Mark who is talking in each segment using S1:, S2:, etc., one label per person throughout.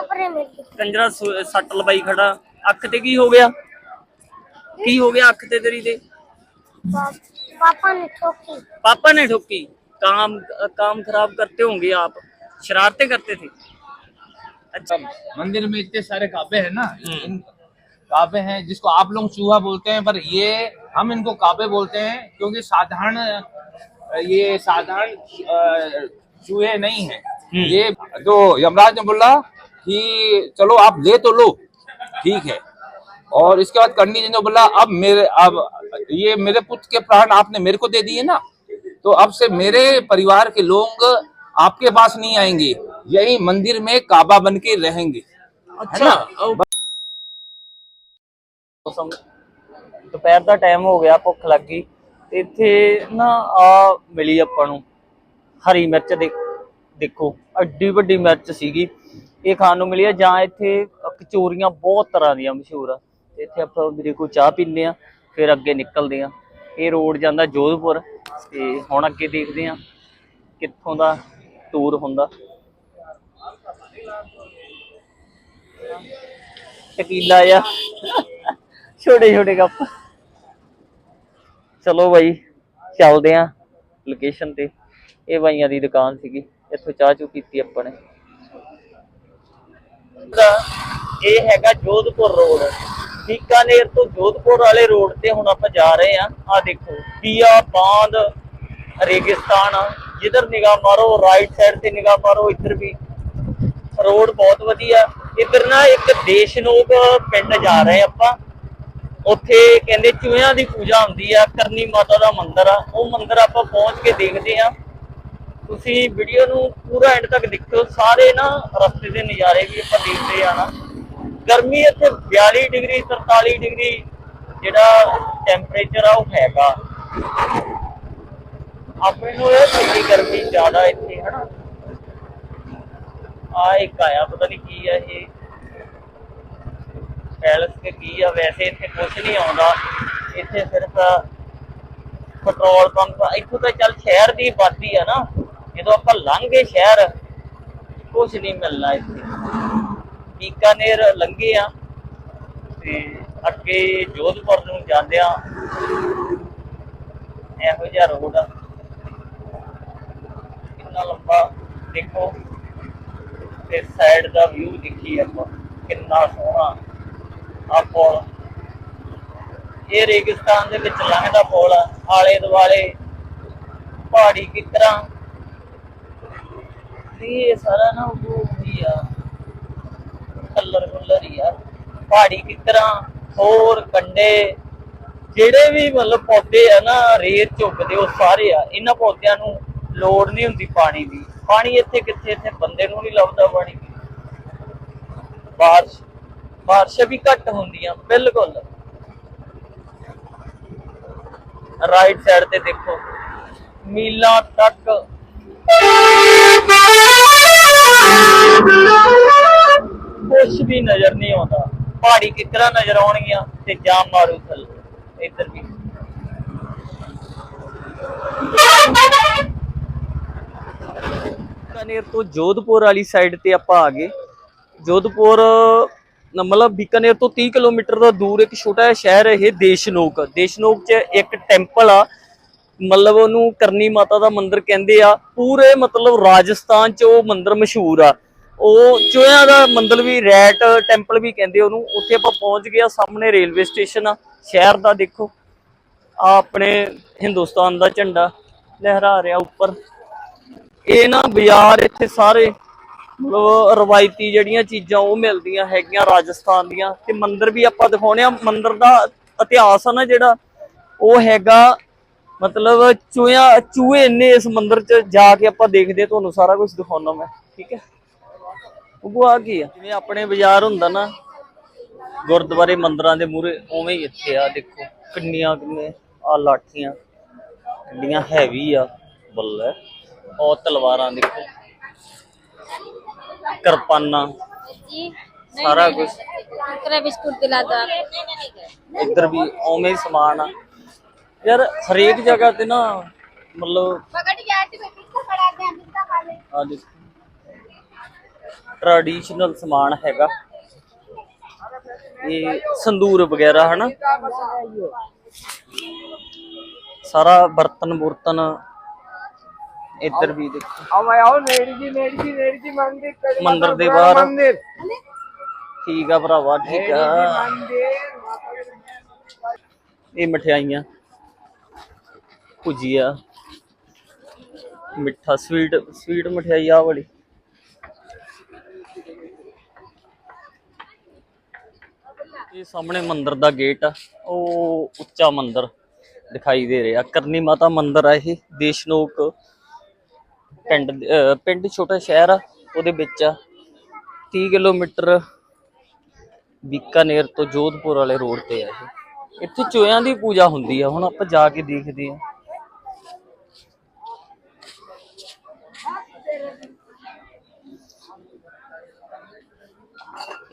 S1: ਪਰੇ ਮੇਰੀ
S2: ਕੰਜਰਾ ਸੁ- ਸੱਟ ਲਵਾਈ ਖੜਾ ਅੱਖ ਤੇ ਕੀ ਹੋ ਗਿਆ ਕੀ ਹੋ ਗਿਆ ਅੱਖ ਤੇ ਤੇਰੀ ਤੇ
S1: ਪਾ- ਪਾਪਾ ਨੇ ਠੋਕੀ
S2: पापा ने ठोकी काम काम खराब करते होंगे आप शरारतें करते थे अच्छा
S3: मंदिर में इतने सारे काबे हैं ना इन काबे हैं जिसको आप लोग चूहा बोलते हैं पर ये हम इनको काबे बोलते हैं क्योंकि साधारण अ, ये साधारण अ, चूहे नहीं हैं ये जो यमराज ने बोला कि चलो आप ले तो लो ठीक है और इसके बाद कंडी जी ने बोला अब मेरे अब ये मेरे पुत्र के प्राण आपने मेरे को दे दिए ना तो अब से मेरे परिवार के लोग आपके पास नहीं आएंगे यही मंदिर में काबा बन के रहेंगे
S2: अच्छा ਉਹ ਮੌਸਮ ਦੁਪਹਿਰ ਦਾ ਟਾਈਮ ਹੋ ਗਿਆ ਭੁੱਖ ਲੱਗ ਗਈ ਤੇ ਇੱਥੇ ਨਾ ਆ ਮਿਲੀ ਆਪਾਂ ਨੂੰ ਹਰੀ ਮਿਰਚ ਦੇ ਦੇਖੋ ਅੱਡੀ ਵੱਡੀ ਮਿਰਚ ਸੀਗੀ ਇਹ ਖਾਣ ਨੂੰ ਮਿਲੀ ਆ, ਜਾਂ ਇੱਥੇ ਕਚੋਰੀਆਂ ਬਹੁਤ ਤਰ੍ਹਾਂ ਦੀਆਂ ਮਸ਼ਹੂਰ ਆ। ਤੇ ਇੱਥੇ ਆਪਾਂ ਮੇਰੇ ਕੋਲ ਚਾਹ ਪੀਂਦੇ ਆ, ਫਿਰ ਅੱਗੇ ਨਿਕਲਦੇ ਆ। ਇਹ ਰੋਡ ਜਾਂਦਾ ਜੋਧਪੁਰ, ਤੇ ਹੁਣ ਅੱਗੇ ਦੇਖਦੇ ਆ ਕਿੱਥੋਂ ਦਾ ਟੂਰ ਹੁੰਦਾ। ਟਕੀਲਾ ਆ ਛੋਟੇ ਛੋਟੇ ਕੱਪ। ਚਲੋ ਬਾਈ, ਚੱਲਦੇ ਆ ਲੋਕੇਸ਼ਨ ਤੇ। ਇਹ ਬਾਈਆਂ ਦੀ ਦੁਕਾਨ ਸੀਗੀ, ਇੱਥੋਂ ਚਾਹ ਚੂ ਪੀਤੀ ਆਪਾਂ ਨੇ। ਇਹ ਹੈਗਾ ਜੋਧਪੁਰ ਰੋਡ। ਬੀਕਾਨੇਰ ਤੋਂ ਜੋਧਪੁਰ ਵਾਲੇ ਰੋਡ ਤੇ ਹੁਣ ਆਪਾਂ ਜਾ ਰਹੇ ਆ ਆ ਦੇਖੋ ਪੀਆ ਬਾਂਦ, ਰੇਗਿਸਤਾਨ, ਜਿੱਧਰ ਨਿਗਾਹ ਮਾਰੋ ਰਾਈਟ ਸਾਈਡ ਤੇ ਨਿਗਾਹ ਮਾਰੋ, ਇੱਧਰ ਵੀ। ਰੋਡ ਬਹੁਤ ਵਧੀਆ। ਇੱਧਰ ਨਾ ਇੱਕ ਦੇਸ਼ਨੋਕ ਪਿੰਡ ਜਾ ਰਹੇ ਆਪਾਂ। ਉੱਥੇ ਕਹਿੰਦੇ ਚੂਹਿਆਂ ਦੀ ਪੂਜਾ ਹੁੰਦੀ ਆ, ਕਰਨੀ ਮਾਤਾ ਦਾ ਮੰਦਿਰ ਆ। ਉਹ ਮੰਦਿਰ ਆਪਾਂ ਪਹੁੰਚ ਕੇ ਦੇਖਦੇ ਆ ਤੁਸੀਂ ਵੀਡੀਓ ਨੂੰ ਪੂਰਾ ਐਂਡ ਤੱਕ ਦੇਖਿਓ, ਸਾਰੇ ਨਾ ਰਸਤੇ ਦੇ ਨਜ਼ਾਰੇ ਵੀ ਆਪਾਂ ਦੇਖਦੇ ਆ ਨਾ। ਗਰਮੀ ਇੱਥੇ 42 ਡਿਗਰੀ 43 ਡਿਗਰੀ, ਜਿਹੜਾ ਟੈਂਪਰੇਚਰ ਆ ਉਹ ਹੈਗਾ। ਆਪਣੇ ਨੂੰ ਇਹ ਥੋੜੀ ਗਰਮੀ ਜ਼ਿਆਦਾ ਇੱਥੇ, ਹਨਾ। ਆ ਇੱਕ ਆਇਆ, ਪਤਾ ਨਹੀਂ ਕੀ ਆ ਇਹ। ਪੈਲਸ ਕੇ ਕੀ ਆ, ਵੈਸੇ ਇੱਥੇ ਕੁਝ ਨਹੀਂ ਆਉਂਦਾ। ਇੱਥੇ ਸਿਰਫ ਪੈਟਰੋਲ ਪੰਪ ਇੱਥੋਂ ਤਾਂ ਚੱਲ ਸ਼ਹਿਰ ਦੀ ਆਬਾਦੀ ਆ ਨਾ। ਜਦੋਂ ਆਪਾਂ ਲੰਘੇ ਸ਼ਹਿਰ ਕੁਝ ਨਹੀਂ ਮਿਲਣਾ ਇੱਥੇ। ਬੀਕਾਨੇਰ ਲੰਘੇ ਆ ਤੇ ਅੱਗੇ ਜੋਧਪੁਰ ਨੂੰ ਜਾਂਦੇ ਆ। ਇਹੋ ਜਿਹਾ ਰੋਡ ਆ। ਕਿੰਨਾ ਲੰਬਾ ਦੇਖੋ। ਤੇ ਸਾਈਡ ਦਾ ਵਿਊ ਦੇਖੀ ਆਪਾਂ, ਕਿੰਨਾ ਸੋਹਣਾ ਆ ਪੁਲ। ਇਹ ਰੇਗਿਸਤਾਨ ਦੇ ਵਿੱਚ ਲੰਘਦਾ ਪੁਲ ਆਲੇ ਦੁਆਲੇ ਪਹਾੜੀ ਕਿਕਰਾਂ ਇਹ ਸਾਰਾ ਨਾ ਉਹ ਹੀ ਆ, ਕਲਰ ਕਲਰ ਹੀ ਆ। ਪਹਾੜੀ ਕਿਕਰਾਂ ਹੋਰ ਕੰਡੇ ਜਿਹੜੇ ਵੀ ਮਤਲਬ ਪੌਦੇ ਆ ਨਾ, ਰੇਤ ਝੁਕਦੇ, ਉਹ ਸਾਰੇ ਆ। ਇਹਨਾਂ ਪੌਦਿਆਂ ਨੂੰ ਲੋੜ ਨਹੀਂ ਹੁੰਦੀ ਪਾਣੀ ਦੀ। ਪਾਣੀ ਇੱਥੇ ਕਿੱਥੇ? ਇੱਥੇ ਬੰਦੇ ਨੂੰ ਨਹੀਂ ਲੱਭਦਾ ਪਾਣੀ। ਬਾਰਿਸ਼ ਬਾਰਿਸ਼ ਵੀ ਘੱਟ ਹੁੰਦੀਆਂ ਬਿਲਕੁਲ। ਰਾਈਟ ਸਾਈਡ ਤੇ ਦੇਖੋ। ਮੀਲਾਂ ਤੱਕ। ਕੁਛ ਵੀ ਨਜ਼ਰ ਨਹੀਂ ਆਉਂਦਾ। ਪਹਾੜੀ ਕਿੱਕਰਾਂ ਨਜ਼ਰ ਆਉਣਗੀਆਂ ਤੇ ਜਾਮ ਮਾਰੂ ਥੱਲੇ। ਇੱਧਰ ਵੀ। ਬੀਕਾਨੇਰ ਤੋਂ ਜੋਧਪੁਰ ਵਾਲੀ ਸਾਈਡ ਤੇ ਆਪਾਂ ਆ ਗਏ। ਜੋਧਪੁਰ ਮਤਲਬ ਬੀਕਾਨੇਰ ਤੋਂ 30 ਕਿਲੋਮੀਟਰ ਦਾ ਦੂਰ ਇੱਕ ਛੋਟਾ ਜਿਹਾ ਸ਼ਹਿਰ ਹੈ, ਇਹ ਦੇਸ਼ਨੋਕ। ਦੇਸ਼ਨੋਕ 'ਚ ਇੱਕ ਟੈਂਪਲ ਆ। ਮਤਲਬ ਉਹਨੂੰ ਕਰਨੀ ਮਾਤਾ ਦਾ ਮੰਦਿਰ ਕਹਿੰਦੇ ਆ। ਪੂਰੇ ਮਤਲਬ ਰਾਜਸਥਾਨ 'ਚ ਉਹ ਮੰਦਿਰ ਮਸ਼ਹੂਰ ਆ। ਉਹ ਚੋਇਆ ਦਾ ਮੰਦਲ ਵੀ, ਰੈਟ ਟੈਂਪਲ ਵੀ ਕਹਿੰਦੇ ਉਹਨੂੰ। ਉੱਥੇ ਆਪਾਂ ਪਹੁੰਚ ਗਏ ਸਾਹਮਣੇ ਰੇਲਵੇ ਸਟੇਸ਼ਨ ਆ। ਸ਼ਹਿਰ ਦਾ ਦੇਖੋ। ਆ ਆਪਣੇ ਹਿੰਦੁਸਤਾਨ ਦਾ ਝੰਡਾ ਲਹਿਰਾ ਰਿਹਾ ਉੱਪਰ। ਇਹ ਨਾ ਬਾਜ਼ਾਰ ਇੱਥੇ ਸਾਰੇ, ਮਤਲਬ ਰਵਾਇਤੀ ਜਿਹੜੀਆਂ ਚੀਜ਼ਾਂ ਉਹ ਮਿਲਦੀਆਂ ਹੈਗੀਆਂ ਰਾਜਸਥਾਨ ਦੀਆਂ। ਤੇ ਮੰਦਿਰ ਵੀ ਆਪਾਂ ਦਿਖਾਉਣੇ ਆ। ਮੰਦਿਰ ਦਾ ਇਤਿਹਾਸ ਆ ਨਾ ਜਿਹੜਾ, ਉਹ ਹੈਗਾ, ਮਤਲਬ ਚੂਹਿਆਂ, ਚੂਹੇ ਇੰਨੇ ਇਸ ਮੰਦਿਰ 'ਚ ਜਾ ਕੇ ਆਪਾਂ ਦੇਖਦੇ ਤੁਹਾਨੂੰ ਸਾਰਾ ਕੁਝ ਦਿਖਾਉਣਾ ਮੈਂ। ਠੀਕ ਹੈ? ਉਹ ਆ ਕੀ ਆ। ਜਿਵੇਂ ਆਪਣੇ ਬਾਜ਼ਾਰ ਹੁੰਦਾ ਨਾ ਗੁਰਦੁਆਰੇ ਮੰਦਰਾਂ ਦੇ ਮੂਹਰੇ ਉਵੇਂ ਹੀ ਇੱਥੇ ਆ ਦੇਖੋ ਕਿੰਨੀਆਂ ਕਿੰਨੇ ਆ ਲਾਠੀਆਂ ਕਿੰਨੀਆਂ ਹੈਵੀ ਆ ਬੱਲੇ। ਉਹ ਤਲਵਾਰਾਂ ਦੇਖੋ ਕਿਰਪਾਨਾਂ ਸਾਰਾ ਕੁਝ
S1: ਕੁਰਕਰੇ ਬਿਸਕੁਟ ਦਿਲਾ ਦੋ
S2: ਇੱਧਰ ਵੀ ਉਵੇਂ ਹੀ ਸਮਾਨ ਆ। ਯਾਰ ਹਰੇਕ ਜਗ੍ਹਾ ਤੇ ਨਾ ਮਤਲਬ
S1: ਪਕੜ ਗਿਆ ਤੇ ਕਿੱਥੇ ਖੜਾ ਗਿਆ ਬਿੱਤਾ ਖਾ ਲੈ।
S2: ਆ ਦੇਖੋ। ਟ੍ਰੈਡੀਸ਼ਨਲ ਸਮਾਨ ਹੈਗਾ। ਇਹ ਸੰਦੂਰ ਵਗੈਰਾ ਹਨਾ? ਸਾਰਾ ਬਰਤਨ ਬੁਰਤਨ ਇੱਧਰ ਵੀ ਦੇਖੋ।
S3: ਆ
S2: ਮੰਦਿਰ ਦੇ ਬਾਹਰ। ਠੀਕ ਆ ਭਰਾਵਾ ਠੀਕ ਆ। ਇਹ ਮਠਿਆਈਆਂ ਭੁਜੀਆ ਮਿੱਠਾ ਸਵੀਟ ਸਵੀਟ ਮਠਿਆਈ ਆ ਵਾਲੀ। ਇਹ ਸਾਹਮਣੇ ਮੰਦਿਰ ਦਾ ਗੇਟ ਆ, ਉਹ ਉੱਚਾ ਮੰਦਿਰ ਦਿਖਾਈ ਦੇ ਰਿਹਾ। ਕਰਨੀ ਮਾਤਾ ਮੰਦਿਰ ਆ ਇਹ, ਦੇਸ਼ਨੋਕ ਪਿੰਡ ਪਿੰਡ ਛੋਟਾ ਸ਼ਹਿਰ ਆ, ਉਹਦੇ ਵਿੱਚ ਆ। 30 ਕਿਲੋਮੀਟਰ ਬੀਕਾਨੇਰ ਤੋਂ ਜੋਧਪੁਰ ਵਾਲੇ ਰੋਡ ਤੇ ਆ ਇਹ। ਇੱਥੇ ਚੋਇਆਂ ਦੀ ਪੂਜਾ ਹੁੰਦੀ ਆ, ਹੁਣ ਆਪਾਂ ਜਾ ਕੇ ਦੇਖਦੇ ਆ।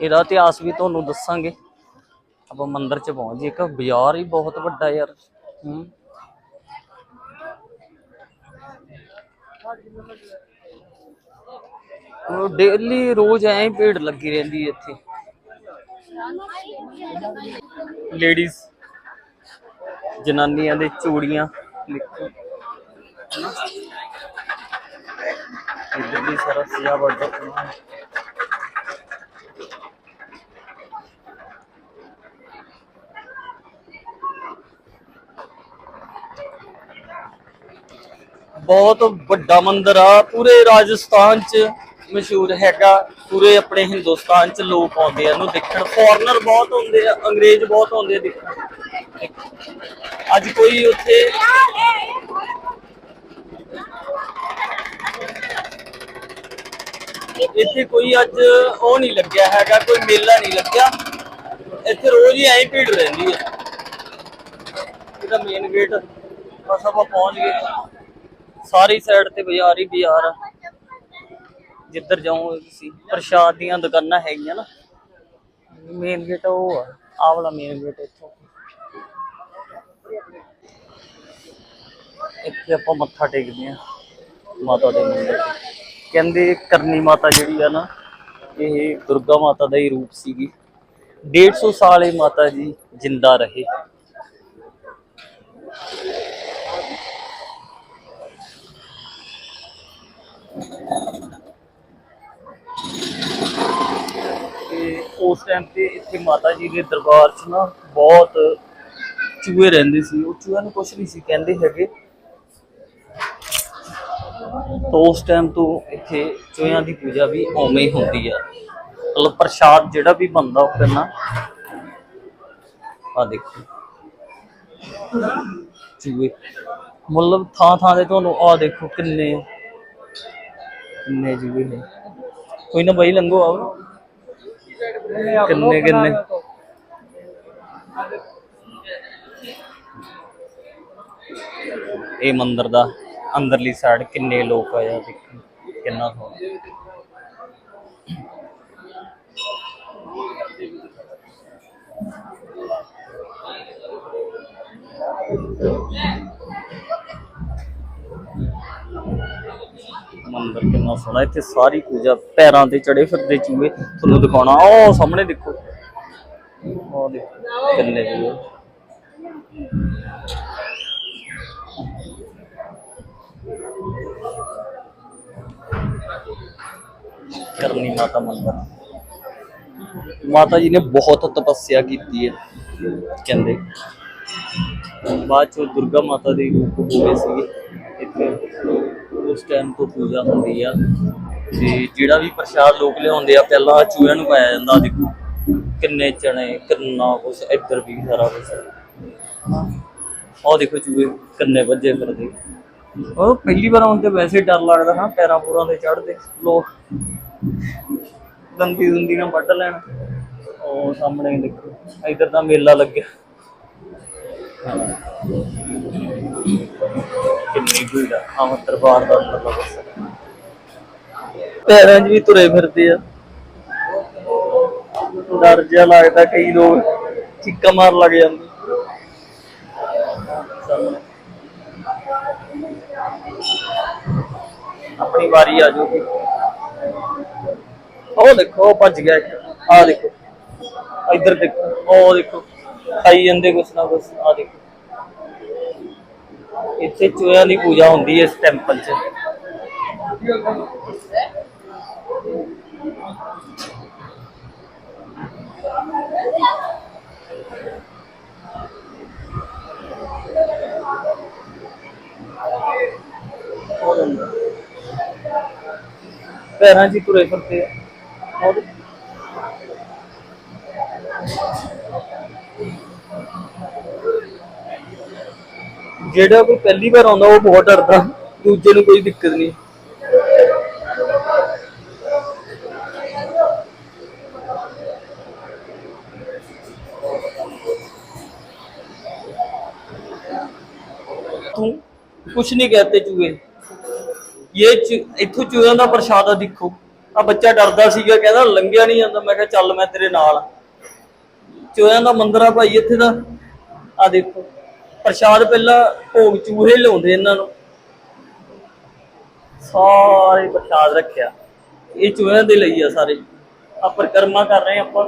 S2: ਇਹਦਾ ਇਤਿਹਾਸ ਵੀ ਤੁਹਾਨੂੰ ਦੱਸਾਂਗੇ। ਆਪਾਂ ਮੰਦਿਰ ਚ ਪਹੁੰਚ ਜੀ ਇੱਕ ਬਾਜ਼ਾਰ ਹੀ ਬਹੁਤ ਵੱਡਾ ਯਾਰ। ਹੂੰ। ਡੇਲੀ ਰੋਜ਼ ਐਂ ਭੀੜ ਲੱਗੀ ਰਹਿੰਦੀ ਇੱਥੇ। ਲੇਡੀਜ਼ ਜਨਾਨੀਆਂ ਦੇ ਚੂੜੀਆਂ ਲਿਖੋ ਇੱਧਰ ਵੀ ਸਾਰਾ ਸਜਾਵਟ ਦਾ ਬਹੁਤ ਵੱਡਾ ਮੰਦਿਰ ਆ, ਪੂਰੇ ਰਾਜਸਥਾਨ ਚ ਮਸ਼ਹੂਰ ਹੈਗਾ। ਪੂਰੇ ਆਪਣੇ ਹਿੰਦੁਸਤਾਨ ਚ ਲੋਕ ਆਉਂਦੇ ਆ, ਇਹਨੂੰ ਦੇਖਣ। ਫੋਰਨਰ ਬਹੁਤ ਆਉਂਦੇ ਆ, ਅੰਗਰੇਜ਼ ਬਹੁਤ ਆਉਂਦੇ ਆ ਦੇਖਣ। ਅੱਜ ਕੋਈ ਉੱਥੇ ਇੱਥੇ ਕੋਈ ਅੱਜ ਉਹ ਨਹੀਂ ਲੱਗਿਆ ਹੈਗਾ, ਕੋਈ ਮੇਲਾ ਨਹੀਂ ਲੱਗਿਆ। ਇੱਥੇ ਰੋਜ਼ ਹੀ ਐਂ ਭੀੜ ਰਹਿੰਦੀ ਹੈ ਇਹਦਾ ਮੇਨ ਗੇਟ ਬਸ ਆਪਾਂ ਪਹੁੰਚ ਗਏ। ਸਾਰੀ ਸਾਈਡ ਤੇ ਬਾਜ਼ਾਰ ਹੀ ਬਾਜ਼ਾਰ ਆ। ਜਿੱਧਰ ਜਾਓ ਤੁਸੀਂ, ਪ੍ਰਸ਼ਾਦ ਦੀਆਂ ਦੁਕਾਨਾਂ ਹੈਗੀਆਂ ਨਾ। ਮੇਨ ਗੇਟ ਉਹ ਆ, ਆਹ ਵਾਲਾ ਮੇਨ ਗੇਟ ਇੱਥੋਂ। ਇੱਥੇ ਆਪਾਂ ਮੱਥਾ ਟੇਕਦੇ ਆ ਮਾਤਾ ਦੇ ਮੰਦਿਰ ਕਹਿੰਦੇ ਕਰਨੀ ਮਾਤਾ ਜਿਹੜੀ ਆ ਨਾ, ਇਹ ਦੁਰਗਾ ਮਾਤਾ ਦਾ ਹੀ ਰੂਪ ਸੀਗੀ। 150 ਸਾਲ ਇਹ ਮਾਤਾ ਜੀ ਜਿੰਦਾ ਰਹੇ ਤੇ ਉਸ ਟਾਈਮ ਤੇ ਇੱਥੇ ਮਾਤਾ ਜੀ ਦੇ ਦਰਬਾਰ 'ਚ ਨਾ ਬਹੁਤ ਚੂਹੇ ਰਹਿੰਦੇ ਸੀ। ਉਹ ਚੂਹਿਆਂ ਨੂੰ ਕੁਝ ਨਹੀਂ ਸੀ ਕਹਿੰਦੇ ਹੈਗੇ। ਤੋਂ ਉਸ ਟਾਈਮ ਤੋਂ ਇੱਥੇ ਚੂਹਿਆਂ ਦੀ ਪੂਜਾ ਵੀ ਉਵੇਂ ਹੀ ਹੁੰਦੀ ਆ। ਮਤਲਬ ਪ੍ਰਸ਼ਾਦ ਜਿਹੜਾ ਵੀ ਬਣਦਾ ਉਹ ਕਰਨਾ। ਆ ਦੇਖੋ। ਚੂਹੇ। ਮਤਲਬ ਥਾਂ ਥਾਂ ਤੇ ਤੁਹਾਨੂੰ ਆ ਦੇਖੋ ਕਿੰਨੇ ਕਿੰਨੇ ਚੂਹੇ ਨੇ। ਕੋਈ ਨਾ ਬਾਈ ਲੰਘੋ ਆਓ। ਕਿੰਨੇ ਕਿੰਨੇ? ਇਹ ਮੰਦਰ ਦਾ ਅੰਦਰਲੀ ਸਾਈਡ ਕਿੰਨੇ ਲੋਕ ਆਇਆ ਦੇਖੋ ਕਿੰਨਾ ਸੋਹਣਾ। ਮੰਦਿਰ ਕਿੰਨਾ ਸੋਹਣਾ, ਇੱਥੇ ਸਾਰੀ ਪੂਜਾ, ਪੈਰਾਂ ਤੇ ਚੜੇ ਫਿਰਦੇ ਚੂਹੇ ਤੁਹਾਨੂੰ ਦਿਖਾਉਣਾ ਉਹ ਸਾਹਮਣੇ ਦੇਖੋ। ਉਹ ਦੇਖੋ, ਕਿੰਨੇ ਚੂਹੇ ਕਰਨੀ ਮਾਤਾ ਮੰਦਰ। ਮਾਤਾ ਜੀ ਨੇ ਬਹੁਤ ਤਪੱਸਿਆ ਕੀਤੀ ਹੈ, ਕਹਿੰਦੇ। ਬਾਅਦ ਚ ਦੁਰਗਾ ਮਾਤਾ ਦੇ ਰੂਪ ਹੋਏ ਸੀਗੇ, ਇੱਥੇ। ਉਸ ਟਾਈਮ ਤੋਂ ਪੂਜਾ ਹੁੰਦੀ ਆ। ਤੇ ਜਿਹੜਾ ਵੀ ਪ੍ਰਸ਼ਾਦ ਲੋਕ ਲਿਆਉਂਦੇ ਆ, ਪਹਿਲਾਂ ਚੂਹਿਆਂ ਨੂੰ ਪਾਇਆ ਜਾਂਦਾ, ਦੇਖੋ। ਕਿੰਨੇ ਚਣੇ, ਕਿੰਨਾ ਕੁਛ, ਇੱਧਰ ਵੀ ਸਾਰਾ ਕੁਛ। ਆਹ ਦੇਖੋ ਚੂਹੇ, ਕਿੰਨੇ ਵੱਜੇ ਫਿਰਦੇ। ਉਹ ਪਹਿਲੀ ਵਾਰ ਆਉਣ ਤੇ ਵੈਸੇ ਡਰ ਲੱਗਦਾ, ਹਾਂ, ਪੈਰਾਂ ਪੂਰਾਂ ਤੇ ਚੜਦੇ ਲੋਕ ਦੰਦੀ ਦੁੰਦੀ ਨਾਲ ਵੱਢ ਲੈਣ। ਉਹ ਸਾਹਮਣੇ ਦੇਖੋ, ਇਧਰ ਤਾਂ ਮੇਲਾ ਲੱਗਿਆ। ਕਿੰਨੀ ਭੀੜ ਆ? ਆਹ ਦਰਬਾਰ ਦਾ ਮਤਲਬ ਪੈਰਾਂ 'ਚ ਵੀ ਤੁਰੇ ਫਿਰਦੇ ਆ। ਡਰ ਜਿਹਾ ਲੱਗਦਾ ਕਈ ਲੋਕ ਚੀਕਾਂ ਮਾਰ ਲੱਗ ਜਾਂਦੇ। ਆਪਣੀ ਵਾਰੀ ਆ ਜਾਊਗੀ ਉਹ ਦੇਖੋ, ਉਹ ਭੱਜ ਗਿਆ ਇੱਕ। ਆ ਦੇਖੋ। ਇੱਧਰ ਦੇਖੋ। ਉਹ ਦੇਖੋ। ਖਾਈ ਜਾਂਦੇ ਕੁਛ ਨਾ ਕੁਛ। ਆ ਦੇਖੋ। ਇੱਥੇ ਚੂਹਿਆਂ ਦੀ ਪੂਜਾ ਹੁੰਦੀ ਹੈ ਇਸ ਟੈਂਪਲ 'ਚ। ਪੈਰਾਂ 'ਚ ਤੁਰੇ ਫਿਰਦੇ ਆ। ਉਹ ਜਿਹੜਾ ਕੋਈ ਪਹਿਲੀ ਵਾਰ ਆਉਂਦਾ, ਉਹ ਬਹੁਤ ਡਰਦਾ। ਦੂਜੇ ਨੂੰ ਕੋਈ ਦਿੱਕਤ ਨਹੀਂ। ਤੂੰ ਕੁਛ ਨਹੀਂ ਕਹਤੇ ਚੂਹੇ। ਇਹ ਚ- ਇੱਥੋਂ ਚੂਹਿਆਂ ਦਾ ਪ੍ਰਸ਼ਾਦ ਆ, ਦੇਖੋ। ਆ ਬੱਚਾ ਡਰਦਾ ਸੀਗਾ, ਕਹਿੰਦਾ ਲੰਘਿਆ ਨਹੀਂ ਜਾਂਦਾ। ਮੈਂ ਕਿਹਾ, ਚੱਲ ਮੈਂ ਤੇਰੇ ਨਾਲ ਚੂਹਿਆਂ ਦਾ ਮੰਦਿਰ ਆ ਭਾਈ, ਇੱਥੇ ਦਾ। ਆ ਦੇਖੋ। ਪ੍ਰਸ਼ਾਦ ਪਹਿਲਾਂ ਭੋਗ ਚੂਹੇ ਲਿਆਉਂਦੇ ਇਹਨਾਂ ਨੂੰ। ਸਾਰੇ ਪ੍ਰਸ਼ਾਦ ਰੱਖਿਆ। ਇਹ ਚੂਹਿਆਂ ਦੇ ਲਈ ਆ ਸਾਰੇ। ਆ ਪਰਿਕਰਮਾ ਕਰ ਰਹੇ ਆਪਾਂ।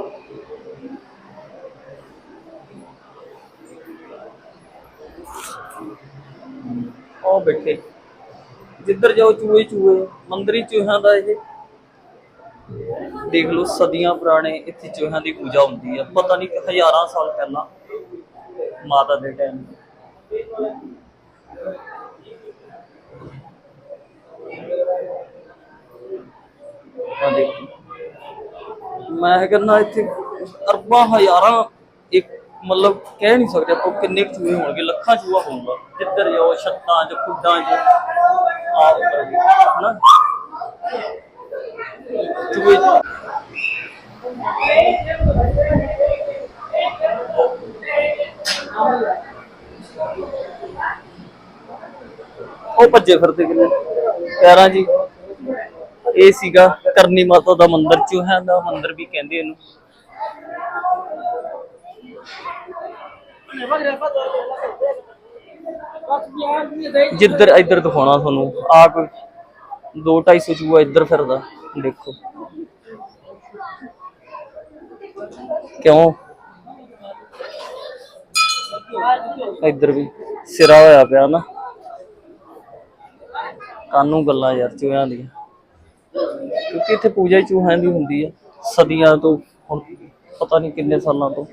S2: ਉਹ ਬੈਠੇ। ਜਿੱਧਰ ਜਾਓ ਚੂਹੇ ਚੂਹੇ, ਮੰਦਰੀ ਚੂਹਿਆਂ ਦਾ ਇਹ। ਦੇਖ ਲਓ ਸਦੀਆਂ ਪੁਰਾਣੇ ਇੱਥੇ ਚੂਹਿਆਂ ਦੀ ਪੂਜਾ ਹੁੰਦੀ ਆ। ਪਤਾ ਨਹੀਂ ਹਜ਼ਾਰਾਂ ਸਾਲ ਪਹਿਲਾਂ, ਮਾਤਾ ਦੇ ਟਾਈਮ ਆ ਦੇਖੋ ਮੈਂ ਕਹਿੰਦਾ ਇੱਥੇ ਅਰਬਾਂ ਹਜ਼ਾਰਾਂ ਇੱਕ ਮਤਲਬ ਕਹਿ ਨਹੀਂ ਸਕਦੇ ਆਪਾਂ ਕਿੰਨੇ ਕੁ ਚੂਹੇ ਹੋਣਗੇ ਲੱਖਾਂ ਚੂਹਾ ਹੋਊਗਾ। ਜਿੱਧਰ ਜਾਓ ਛੱਤਾਂ 'ਚ ਖੁੱਡਾਂ 'ਚ ਆ ਉੱਪਰ ਵੀ, ਹਨਾ? ਚੂਹੇ ਉਹ ਭੱਜੇ ਫਿਰਦੇ ਕਿੰਨੇ ਪੈਰਾਂ ਜੀ। ਇਹ ਸੀਗਾ ਕਰਨੀ ਮਾਤਾ ਦਾ ਮੰਦਿਰ, ਚੂਹਿਆਂ ਦਾ ਮੰਦਿਰ ਵੀ ਕਹਿੰਦੇ ਇਹਨੂੰ। ਜਿੱਧਰ ਇੱਧਰ ਦਿਖਾਉਣਾ ਤੁਹਾਨੂੰ, ਆਪ ਕੋਈ 2 250 ਚੂਹਾ ਇੱਧਰ ਫਿਰਦਾ, ਦੇਖੋ। ਕਿਉਂ? ਇੱਧਰ ਵੀ ਸਿਰਾ ਹੋਇਆ ਪਿਆ ਨਾ। ਕਾਨੂੰ ਗੱਲਾਂ ਯਾਰ, ਚੂਹਿਆਂ ਦੀਆਂ। ਕਿਉਂਕਿ ਇੱਥੇ ਪੂਜਾ ਹੀ ਚੂਹਿਆਂ ਦੀ ਹੁੰਦੀ ਹੈ ਸਦੀਆਂ ਤੋਂ, ਹੁਣ ਪਤਾ ਨਹੀਂ ਕਿੰਨੇ ਸਾਲਾਂ ਤੋਂ।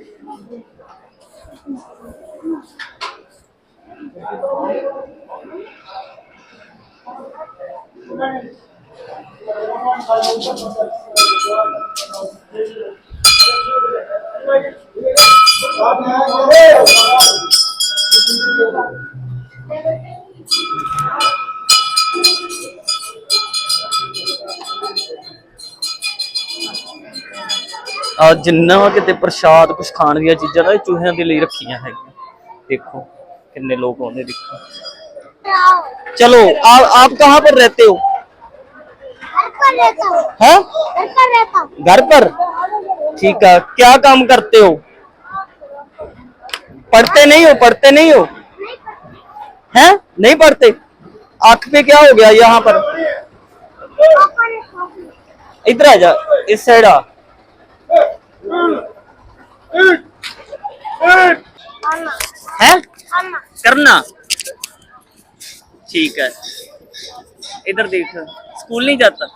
S2: ਆ ਜਿੰਨਾ ਕਿਤੇ ਪ੍ਰਸ਼ਾਦ ਕੁਝ ਖਾਣ ਦੀਆਂ ਚੀਜ਼ਾਂ ਨਾ ਇਹ ਚੂਹਿਆਂ ਦੇ ਲਈ ਰੱਖੀਆਂ ਹੈਗੀਆਂ ਦੇਖੋ ਕਿੰਨੇ ਲੋਕ ਆਉਂਦੇ ਦੇਖੋ चलो आप आप कहाँ पर रहते हो
S1: घर पर रहता हूँ
S2: हैं
S1: घर पर रहता हूँ
S2: घर पर ठीक है क्या काम करते हो पढ़ते नहीं हो पढ़ते नहीं हो हैं नहीं पढ़ते आंख पे क्या हो गया यहाँ पर
S1: पापा ने ठोकी
S2: इधर आ जा इस साइड आ
S1: खाना
S2: है
S1: खाना
S2: करना ठीक है इधर देख स्कूल नहीं जाता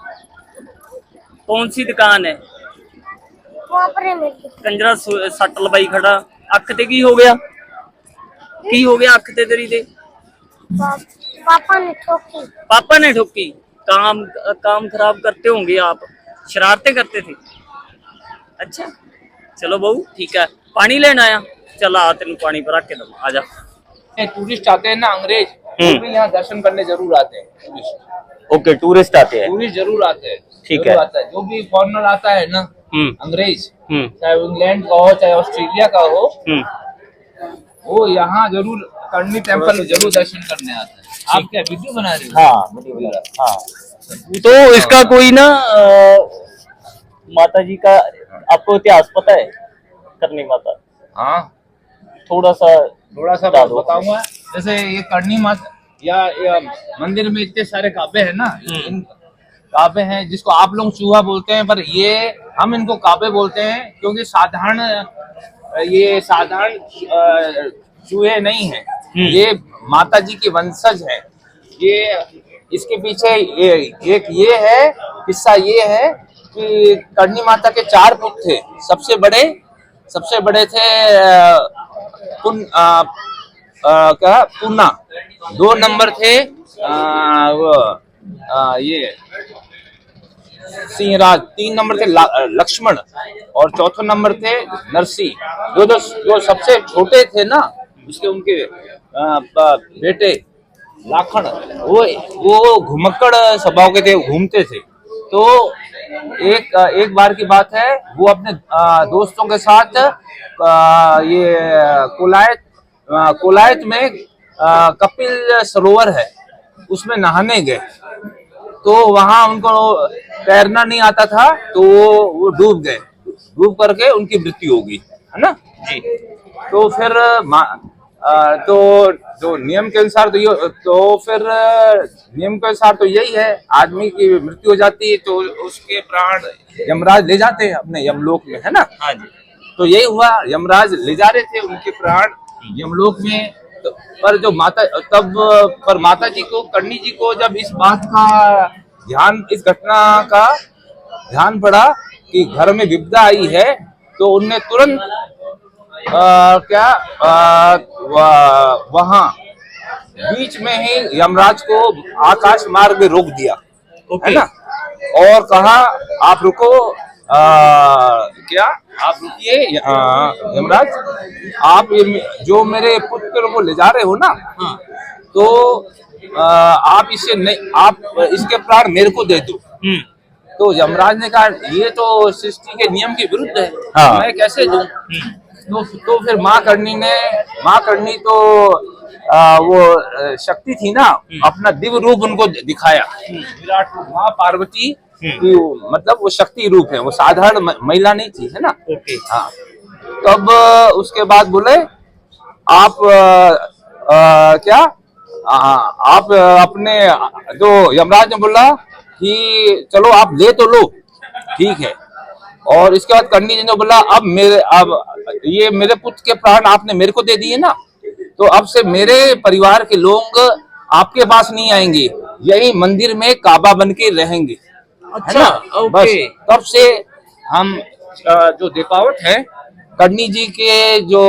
S2: कौन सी दुकान है
S1: कोपरे में थी।
S2: ਕੰਜਰਾ ਸੁ- ਸੱਟ ਲਵਾਈ ਖੜਾ ਅੱਖ ਤੇ ਕੀ ਹੋ ਗਿਆ ਕੀ ਹੋ ਗਿਆ ਅੱਖ ਤੇ ਤੇਰੀ ਤੇ
S1: पाप- पापा ने ठोकी
S2: पापा ने ठोकी काम काम खराब करते होंगे आप शरारते करते थे अच्छा। चलो बहू ठीक है। पानी लेना आया। चल आ तेन पानी पर के दो। आ जा।
S3: टूरिस्ट आते हैं ना अंग्रेज़ वो
S2: हम्म।
S3: भी यहाँ दर्शन करने ज़रूर आते हैं। टूरिस्ट
S2: ओके टूरिस्ट आते हैं।
S3: टूरिस्ट ज़रूर आते हैं।
S2: ठीक
S3: ज़रूर
S2: है।
S3: आता है। जो भी फॉरनर आता है ना
S2: हम्म।
S3: अंग्रेज़
S2: हम्म।
S3: चाहे इंग्लैंड का हो चाहे ऑस्ट्रेलिया का हो
S2: हम्म।
S3: वो यहाँ ज़रूर करनी टेंपल ज़रूर दर्शन करने आता है। आप क्या वीडियो बना रहे हो?
S2: हाँ वीडियो बना रहा हाँ। तो इसका कोई ना माता जी का आपको इतिहास पता है? करनी माता।
S3: हाँ।
S2: थोड़ा सा
S3: थोड़ा सा
S2: बता
S3: बताऊँगा। जैसे ये करनी माता या, या मंदिर में इतने सारे काबे हैं ना
S2: हम्म।
S3: इन काबे हैं जिसको आप लोग चूहा बोलते हैं पर ये हम इनको काबे बोलते हैं क्योंकि साधारण ये साधारण चूहे नहीं है। ये माता जी के वंशज है। ये इसके पीछे ये एक ये है किस्सा ये है कि करणी माता के चार पुत्र थे। सबसे बड़े सबसे बड़े थे पुन अ, अ, क्या? पूना। दो नंबर थे अ, वो, अ, ये सिंहराज। तीन नंबर थे लक्ष्मण। और चौथे नंबर थे नरसी। जो जो जो सबसे छोटे थे ना उसके उनके बेटे लाखन वो वो घुमक्कड़ स्वभाव के थे घूमते थे। तो एक एक बार की बात है वो अपने दोस्तों के साथ ये कोलायत कोलायत में कपिल सरोवर है उसमें नहाने गए। तो वहाँ उनको तैरना नहीं आता था तो वो वो डूब गए। डूब करके उनकी मृत्यु होगी है ना? जी। तो फिर अ, तो नियम के अनुसार तो ये तो फिर नियम के अनुसार तो यही है आदमी की मृत्यु हो जाती है तो उसके प्राण यमराज ले जाते हैं अपने यमलोक में है ना?
S2: हाँ जी।
S3: तो यही हुआ यमराज ले जा रहे थे उनके प्राण यमलोक में तो, पर जो माता तब पर माता जी को करणी जी को जब इस बात का ध्यान इस घटना का ध्यान पड़ा कि घर में विपदा आई है तो उनने तुरंत आ, क्या? आ, वहाँ। बीच में ही यमराज को आकाश मार्ग में रोक दिया। है ना? और कहा आप रुको। आ, क्या? आप रुकिए। यमराज आप ये जो मेरे पुत्र को ले जा रहे हो ना
S2: हाँ।
S3: तो आ, आप इसे नहीं आप इसके प्राण मेरे को दे दो।
S2: हम्म।
S3: तो यमराज ने कहा ये तो सृष्टि के नियम के विरुद्ध है।
S2: हाँ।
S3: मैं कैसे दूँ?
S2: हम्म,
S3: तो, तो फिर माँ करनी ने माँ करनी तो आ, वो शक्ति थी ना अपना दिव्य रूप उनको दिखाया। विराट रूप माँ पार्वती की मतलब वो शक्ति रूप है वो साधारण महिला नहीं थी है ना?
S2: ओके।
S3: हाँ। तब उसके बाद बोले आप अ, अ, क्या? आ, आप अपने जो यमराज ने बोला कि चलो आप ले तो लो ठीक है। और इसके बाद करनी जी ने बोला अब मेरे अब ये मेरे पुत्र के प्राण आपने मेरे को दे दिए ना तो अब से मेरे परिवार के लोग आपके पास नहीं आएँगे यही मंदिर में काबा बन के रहेंगे
S2: अच्छा ओके
S3: बस तब से हम जो देपावट है करनी जी के जो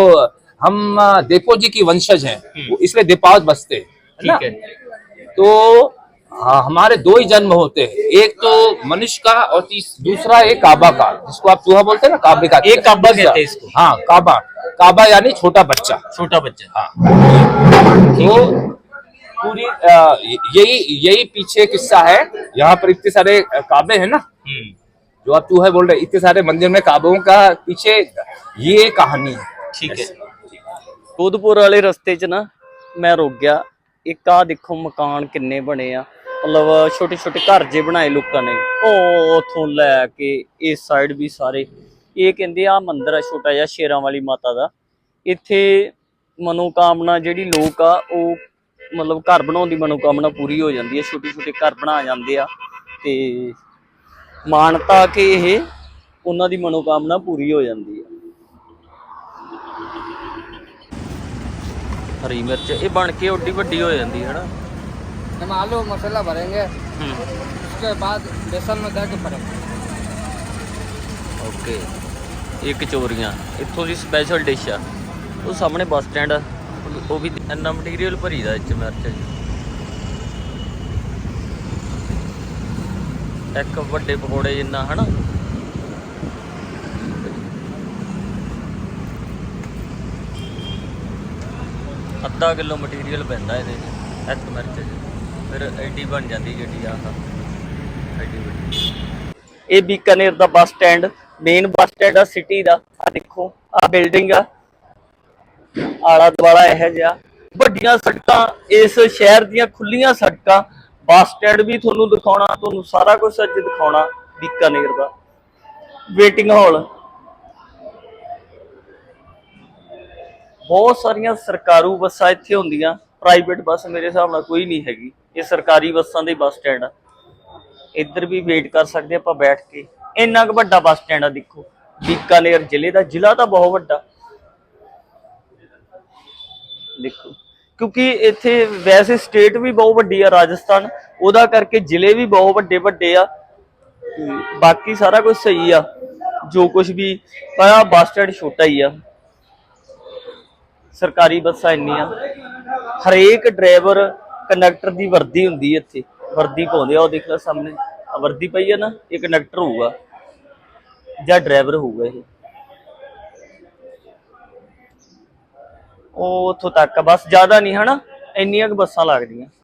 S3: हम देपो जी की वंशज हैं वो इसलिए देपावट बसते हैं ना?
S2: ठीक है।
S3: तो हाँ, हमारे दो ही जन्म होते हैं एक तो मनुष्य का और तीस दूसरा एक काबा का जिसको आप चूहा बोलते हैं ना काबे का
S2: एक काबा कहते हैं इसको।
S3: हाँ काबा काबा यानी छोटा बच्चा
S2: छोटा बच्चा
S3: हाँ तो पूरी अ, यही यही पीछे किस्सा है यहाँ पर इतने सारे काबे हैं ना
S2: हम्म
S3: जो आप चूहे बोल रहे हैं, इतने सारे मंदिर में काबों का पीछे ये कहानी है
S2: ਠੀਕ ਹੈ ਕੋਦਪੁਰ ਵਾਲੇ ਰਸਤੇ 'ਚ ਨਾ ਮੈਂ ਰੁਕ ਗਿਆ ਇੱਕ ਆ ਦੇਖੋ ਮਕਾਨ ਕਿੰਨੇ ਬਣੇ ਆ ਮਤਲਬ ਛੋਟੇ ਛੋਟੇ ਘਰ ਜੇ ਬਣਾਏ ਲੋਕਾਂ ਨੇ, ਉਹ ਉਥੋਂ ਲੈ ਕੇ ਇਸ ਸਾਈਡ ਵੀ ਸਾਰੇ। ਇਹ ਕਹਿੰਦੇ ਆ ਮੰਦਿਰ ਆ, ਛੋਟਾ ਜਿਹਾ ਸ਼ੇਰਾਂ ਵਾਲੀ ਮਾਤਾ ਦਾ। ਇੱਥੇ ਮਨੋਕਾਮਨਾ ਜਿਹੜੀ ਲੋਕ ਆ, ਉਹ ਮਤਲਬ ਘਰ ਬਣਾਉਣ ਦੀ ਮਨੋਕਾਮਨਾ ਪੂਰੀ ਹੋ ਜਾਂਦੀ ਹੈ ਛੋਟੇ ਛੋਟੇ ਘਰ ਬਣਾ ਜਾਂਦੇ ਆ ਤੇ ਮਾਨਤਾ ਕਿ ਇਹ ਉਹਨਾਂ ਦੀ ਮਨੋਕਾਮਨਾ ਪੂਰੀ ਹੋ ਜਾਂਦੀ ਹੈ ਹਰੀ ਮਿਰਚ, ਇਹ ਬਣ ਕੇ ਓਡੀ ਵੱਡੀ ਹੋ ਜਾਂਦੀ ਹੈ ਨਾ
S4: हम आलू मसाला भरेंगे उसके बाद बेसन में दे के भरेंगे
S2: ਓਕੇ ਇਹ ਕਚੋਰੀਆਂ ਇੱਥੋਂ ਦੀ ਸਪੈਸ਼ਲ ਡਿਸ਼ ਆ ਉਹ ਸਾਹਮਣੇ ਬੱਸ ਸਟੈਂਡ ਆ ਉਹ- ਉਹ ਵੀ ਇੰਨਾ ਮਟੀਰੀਅਲ ਭਰੀਦਾ ਇੱਚ ਮਿਰਚ ਜੀ ਇੱਕ ਵੱਡੇ ਪਕੌੜੇ ਜਿੰਨਾ ਹਨਾ ਅੱਧਾ ਕਿਲੋ ਮਟੀਰੀਅਲ ਪੈਂਦਾ ਇਹਦੇ 'ਚ ਇੱਕ ਮਿਰਚ 'ਚ ਫਿਰ ਐਡੀ ਬਣ ਜਾਂਦੀ ਜਿਹੜੀ ਆਹ ਐਡੀ ਵੱਡੀ। ਇਹ ਬੀਕਾਨੇਰ ਦਾ bus stand main bus stand ਆ ਸਿਟੀ ਦਾ। ਆ ਦੇਖੋ ਆ ਬਿਲਡਿੰਗ ਆ। ਆਲਾ ਦੁਆਲਾ ਇਹ ਜਿਹਾ। ਵੱਡੀਆਂ ਸੜਕਾਂ, ਇਸ ਸ਼ਹਿਰ ਦੀਆਂ ਖੁੱਲੀਆਂ ਸੜਕਾਂ। ਬੱਸ ਸਟੈਂਡ ਵੀ ਤੁਹਾਨੂੰ ਦਿਖਾਉਣਾ, ਤੁਹਾਨੂੰ ਸਾਰਾ ਕੁਝ ਅੱਜ ਦਿਖਾਉਣਾ ਬੀਕਾਨੇਰ ਦਾ। ਵੇਟਿੰਗ ਹਾਲ ਬਹੁਤ ਸਾਰੀਆਂ ਸਰਕਾਰੂ ਬੱਸਾਂ ਇੱਥੇ ਹੁੰਦੀਆਂ। ਪ੍ਰਾਈਵੇਟ ਬੱਸ ਮੇਰੇ ਹਿਸਾਬ ਨਾਲ ਕੋਈ ਨਹੀਂ ਹੈਗੀ। ਇਹ ਸਰਕਾਰੀ ਬੱਸਾਂ ਦੇ ਬੱਸ ਸਟੈਂਡ ਆ। ਇੱਧਰ ਵੀ ਵੇਟ ਕਰ ਸਕਦੇ ਆਪਾਂ ਬੈਠ ਕੇ। ਇੰਨਾ ਕੁ ਵੱਡਾ ਬੱਸ ਸਟੈਂਡ ਆ ਦੇਖੋ। ਬੀਕਾਨੇਰ ਜ਼ਿਲ੍ਹੇ ਦਾ, ਜ਼ਿਲ੍ਹਾ ਤਾਂ ਬਹੁਤ ਵੱਡਾ। ਦੇਖੋ, ਕਿਉਂਕਿ ਇੱਥੇ ਵੈਸੇ ਸਟੇਟ ਵੀ ਬਹੁਤ ਵੱਡੀ ਆ, ਰਾਜਸਥਾਨ। ਉਹਦਾ ਕਰਕੇ ਜ਼ਿਲ੍ਹੇ ਵੀ ਬਹੁਤ ਵੱਡੇ ਵੱਡੇ ਆ। ਬਾਕੀ ਸਾਰਾ ਕੁਝ ਸਹੀ ਆ। ਜੋ ਕੁਝ ਵੀ, ਪਰ ਆ ਬੱਸ ਸਟੈਂਡ ਛੋਟਾ ਹੀ ਆ। ਸਰਕਾਰੀ ਬੱਸਾਂ ਇੰਨੀਆਂ। ਹਰੇਕ ਡਰਾਈਵਰ ਕੰਡਕਟਰ ਦੀ ਵਰਦੀ ਹੁੰਦੀ ਹੈ ਇੱਥੇ, ਵਰਦੀ ਪਾਉਂਦੇ ਆ, ਉਹ ਦੇਖ ਲਓ ਸਾਹਮਣੇ। ਆਹ ਵਰਦੀ ਪਈ ਆ ਨਾ, ਇਹ ਕੰਡਕਟਰ ਹੋਊਗਾ, ਜਾਂ ਡਰਾਈਵਰ ਹੋਊਗਾ ਇਹ। ਉਹ ਉੱਥੋਂ ਤੱਕ ਬਸ ਜ਼ਿਆਦਾ ਨਹੀਂ ਹਨਾ, ਇੰਨੀਆਂ ਕੁ ਬੱਸਾਂ ਲੱਗਦੀਆਂ।